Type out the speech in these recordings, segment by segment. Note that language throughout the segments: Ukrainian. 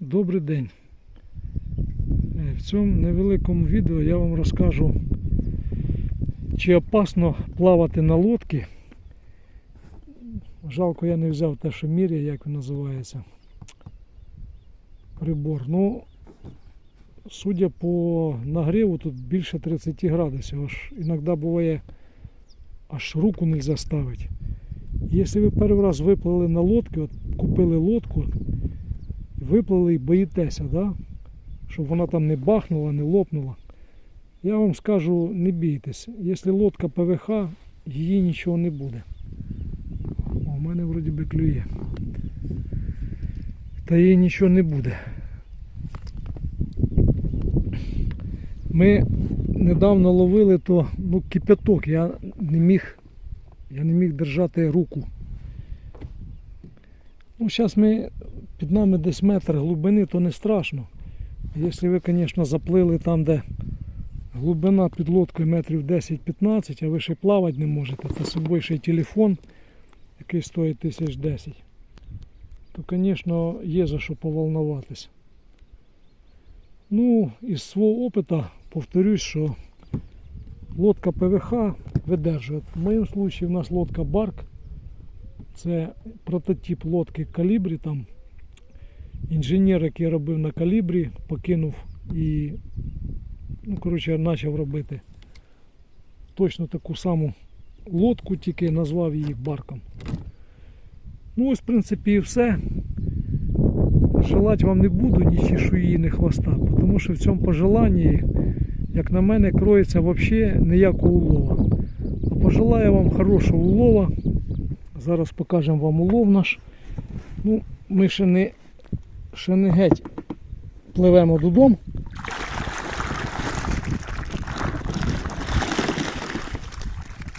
Добрий день. Е, В цьому невеликому відео я вам розкажу, чи опасно плавати на лодці. Жалко, я не взяв те, що міряє, як він називається. Прибор. Ну, судя по нагріву, тут більше 30 градусів. Аж іноді буває, аж руку не можна ставити. Якщо ви перший раз виплили на лодці, от купили лодку, виплили і боїтеся, да? щоб вона там не бахнула, не лопнула. Я вам скажу, не бійтесь. Якщо лодка ПВХ, її нічого не буде. У мене вроді би клює. Та їй нічого не буде. Ми недавно ловили то ну, кипяток. Я не міг, я не міг держати руку. Ну, зараз ми під нами десь метр глибини, то не страшно. Якщо ви, звісно, заплили там, де глибина під лодкою метрів 10-15, а ви ще плавати не можете, та з собою ще й телефон, який стоїть тисяч 10, то, звісно, є за що поволноватися. Ну, із свого опиту повторюсь, що лодка ПВХ видержує. В моєму випадку у нас лодка Барк. Це прототип лодки калібрі. Там інженер, який робив на калібрі, покинув і ну, коротше, почав робити точно таку саму лодку, тільки назвав її барком. Ну ось, в принципі, і все. Желати вам не буду ні чешуї, ні хвоста, тому що в цьому пожеланні, як на мене, кроється взагалі ніякого улова. А пожелаю вам хорошого улова. Зараз покажемо вам улов наш. Ну, ми ще не, ще не геть пливемо додому.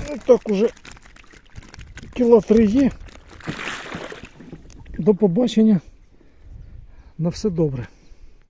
Ну так уже кіло три є. До побачення. На все добре.